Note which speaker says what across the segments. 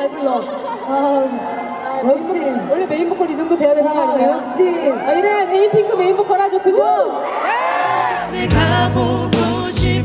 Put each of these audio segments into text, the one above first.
Speaker 1: 아, 역시.
Speaker 2: 원래 메인 보컬 이 정도 돼야 되는 거
Speaker 1: 아,
Speaker 2: 아니에요?
Speaker 1: 역시.
Speaker 2: 아, 이래 메인 핑크 메인 보컬 하죠, 그죠?
Speaker 3: 내가 보고 싶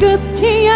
Speaker 3: 끝이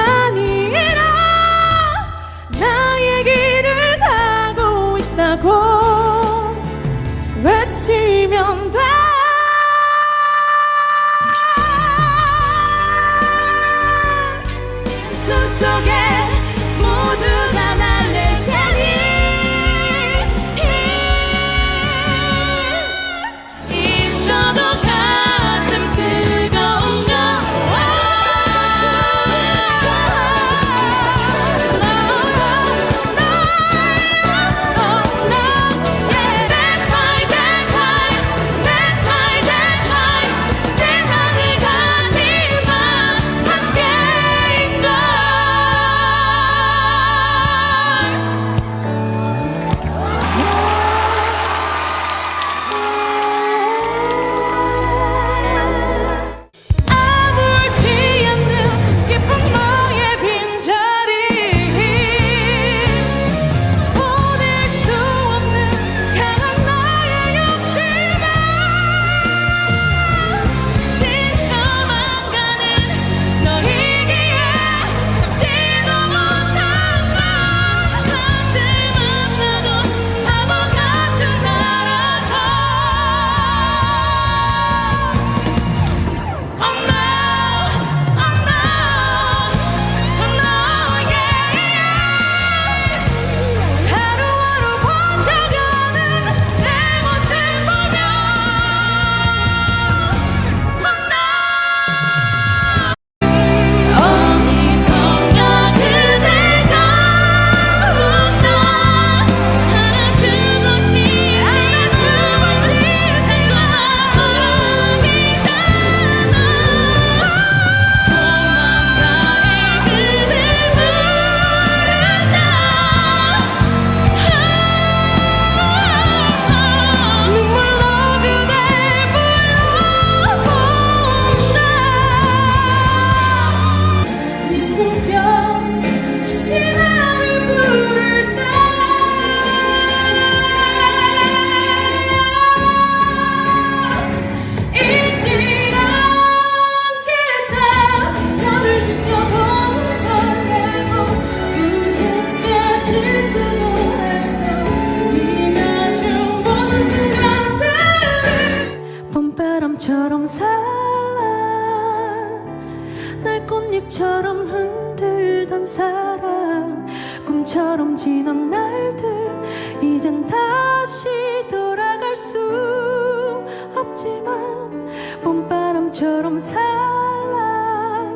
Speaker 3: 날 꽃잎처럼 흔들던 사랑 꿈처럼 지난 날들 이젠 다시 돌아갈 수 없지만 봄바람처럼 살아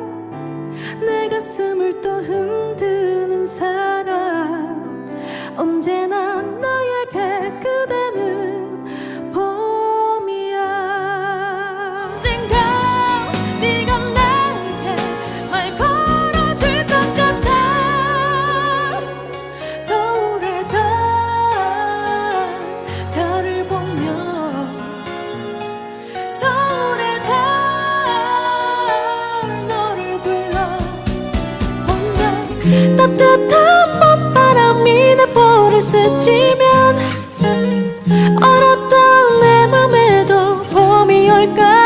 Speaker 3: 내 가슴을 또 흔드는 사람 언제나 따뜻한 봄바람이 내 볼을 스치면 얼었던 내 맘에도 봄이 올까요